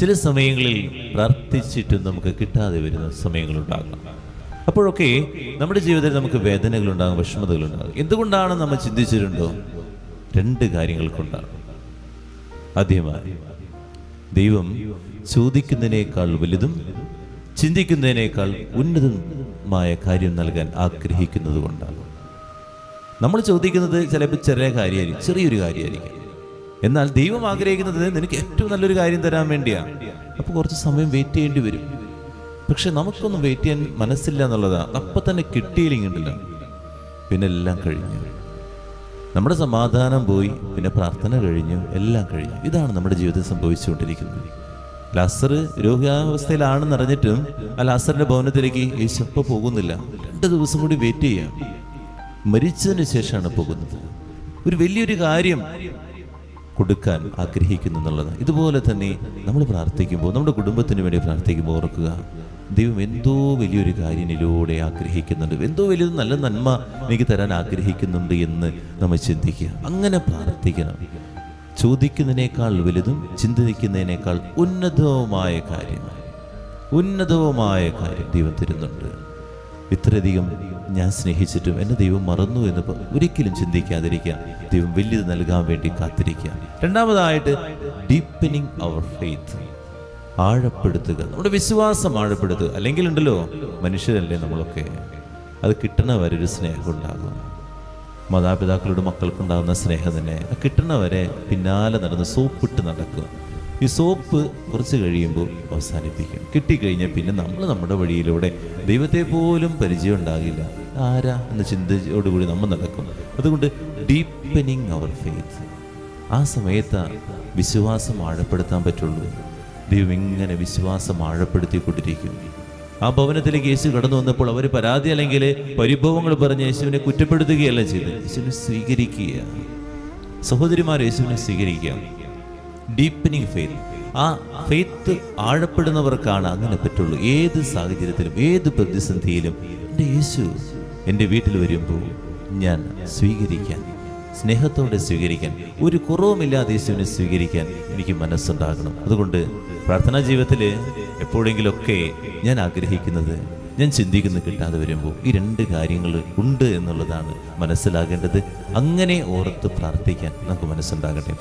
ചില സമയങ്ങളിൽ പ്രാർത്ഥിച്ചിട്ടും നമുക്ക് കിട്ടാതെ വരുന്ന സമയങ്ങളുണ്ടാകാം. അപ്പോഴൊക്കെ നമ്മുടെ ജീവിതത്തിൽ നമുക്ക് വേദനകളുണ്ടാകും വിഷമതകളുണ്ടാകും. എന്തുകൊണ്ടാണ് നമ്മൾ ചിന്തിച്ചിട്ടുണ്ടോ? രണ്ട് കാര്യങ്ങൾ കൊണ്ടാണ് ആദ്യമായി ദൈവം ചോദിക്കുന്നതിനേക്കാൾ വലുതും ചിന്തിക്കുന്നതിനേക്കാൾ ഉന്നതമായ കാര്യം നൽകാൻ ആഗ്രഹിക്കുന്നത് കൊണ്ടാണ് നമ്മൾ ചോദിക്കുന്നത് ചിലപ്പോൾ ചെറിയ കാര്യമായിരിക്കും ചെറിയൊരു കാര്യമായിരിക്കും. എന്നാൽ ദൈവം ആഗ്രഹിക്കുന്നത് നിനക്ക് ഏറ്റവും നല്ലൊരു കാര്യം തരാൻ വേണ്ടിയാണ് അപ്പോൾ കുറച്ച് സമയം വെയിറ്റ് ചെയ്യേണ്ടി വരും. പക്ഷെ നമുക്കൊന്നും വെയിറ്റ് ചെയ്യാൻ മനസ്സില്ല എന്നുള്ളതാണ് അപ്പം തന്നെ കിട്ടിയില്ലെങ്കിണ്ടല്ല പിന്നെ എല്ലാം കഴിഞ്ഞു. നമ്മുടെ സമാധാനം പോയി. പിന്നെ പ്രാർത്ഥന കഴിഞ്ഞു. എല്ലാം കഴിഞ്ഞു. ഇതാണ് നമ്മുടെ ജീവിതത്തിൽ സംഭവിച്ചുകൊണ്ടിരിക്കുന്നത്. ലാസർ രോഗാവസ്ഥയിലാണെന്ന് അറിഞ്ഞിട്ടും ആ ലാസറിന്റെ ഭവനത്തിലേക്ക് യേശപ്പ പോകുന്നില്ല. രണ്ട് ദിവസം കൂടി വെയിറ്റ് ചെയ്യാം. മരിച്ചതിന് ശേഷമാണ് പോകുന്നത്. ഒരു വലിയൊരു കാര്യം കൊടുക്കാൻ ആഗ്രഹിക്കുന്നു എന്നുള്ളത്. ഇതുപോലെ തന്നെ നമ്മൾ പ്രാർത്ഥിക്കുമ്പോൾ നമ്മുടെ കുടുംബത്തിന് വേണ്ടി പ്രാർത്ഥിക്കുമ്പോൾ ഓർക്കുക ദൈവം എന്തോ വലിയൊരു കാര്യത്തിലൂടെ ആഗ്രഹിക്കുന്നുണ്ട്. എന്തോ വലിയ നല്ല നന്മ എനിക്ക് തരാൻ ആഗ്രഹിക്കുന്നുണ്ട് എന്ന് നമ്മൾ ചിന്തിക്കുക. അങ്ങനെ പ്രാർത്ഥിക്കണം. ചോദിക്കുന്നതിനേക്കാൾ വലുതും ചിന്തിക്കുന്നതിനേക്കാൾ ഉന്നതവുമായ കാര്യങ്ങൾ. ഉന്നതവുമായ കാര്യം ദൈവം തരുന്നുണ്ട്. ഇത്രയധികം ഞാൻ സ്നേഹിച്ചിട്ടും എന്നെ ദൈവം മറന്നു എന്ന് ഒരിക്കലും ചിന്തിക്കാതിരിക്കുക. ദൈവം വലിയത് നൽകാൻ വേണ്ടി കാത്തിരിക്കുക. രണ്ടാമതായിട്ട് ഡീപ്പനിങ് അവർ ഫെയ്ത്ത് ആഴപ്പെടുത്തുക. നമ്മുടെ വിശ്വാസം ആഴപ്പെടുത്തുക. അല്ലെങ്കിൽ ഉണ്ടല്ലോ മനുഷ്യരല്ലേ നമ്മളൊക്കെ? അത് കിട്ടണ വരെ ഒരു സ്നേഹം ഉണ്ടാകും മാതാപിതാക്കളുടെ മക്കൾക്കുണ്ടാകുന്ന സ്നേഹം തന്നെ കിട്ടണ വരെ പിന്നാലെ നടന്ന് സോപ്പിട്ട് നടക്കുക. ഈ സോപ്പ് കുറച്ച് കഴിയുമ്പോൾ അവസാനിപ്പിക്കും. കിട്ടിക്കഴിഞ്ഞാൽ പിന്നെ നമ്മൾ നമ്മുടെ വഴിയിലൂടെ ദൈവത്തെ പോലും പരിചയം ഉണ്ടാകില്ല. ആരാ എന്ന ചിന്തയോടുകൂടി നമ്മൾ നടക്കും. അതുകൊണ്ട് ഡീപ്പനിങ് അവർ ഫെയ്ത്ത് ആ സമയത്ത് വിശ്വാസം ആഴപ്പെടുത്താൻ പറ്റുള്ളൂ. ദൈവം ഇങ്ങനെ വിശ്വാസം ആഴപ്പെടുത്തിക്കൊണ്ടിരിക്കും. ആ ഭവനത്തിലേക്ക് യേശു കടന്നു വന്നപ്പോൾ അവർ പരാതി അല്ലെങ്കിൽ പരിഭവങ്ങൾ പറഞ്ഞ് യേശുവിനെ കുറ്റപ്പെടുത്തുകയല്ല ചെയ്ത് യേശുവിനെ സ്വീകരിക്കുക സഹോദരിമാർ യേശുവിനെ സ്വീകരിക്കുക ഡീപ്പനിങ് ഫെയ്ത്ത് ആ ഫെയ്ത്ത് ആഴപ്പെടുന്നവർക്കാണ് അങ്ങനെ പറ്റുള്ളൂ. ഏത് സാഹചര്യത്തിലും ഏത് പ്രതിസന്ധിയിലും എന്റെ യേശു എന്റെ വീട്ടിൽ വരുമ്പോൾ ഞാൻ സ്വീകരിക്കാൻ സ്നേഹത്തോടെ സ്വീകരിക്കാൻ ഒരു കുറവുമില്ലാതെ യേശുവിനെ സ്വീകരിക്കാൻ എനിക്ക് മനസ്സുണ്ടാകണം. അതുകൊണ്ട് പ്രാർത്ഥനാ ജീവിതത്തിൽ എപ്പോഴെങ്കിലൊക്കെ ഞാൻ ആഗ്രഹിക്കുന്നത് ഞാൻ ചിന്തിക്കുന്നത് കിട്ടാതെ വരുമ്പോൾ ഈ രണ്ട് കാര്യങ്ങൾ ഉണ്ട് എന്നുള്ളതാണ് മനസ്സിലാകേണ്ടത്. അങ്ങനെ ഓർത്ത് പ്രാർത്ഥിക്കാൻ നമുക്ക് മനസ്സുണ്ടാകട്ടെ.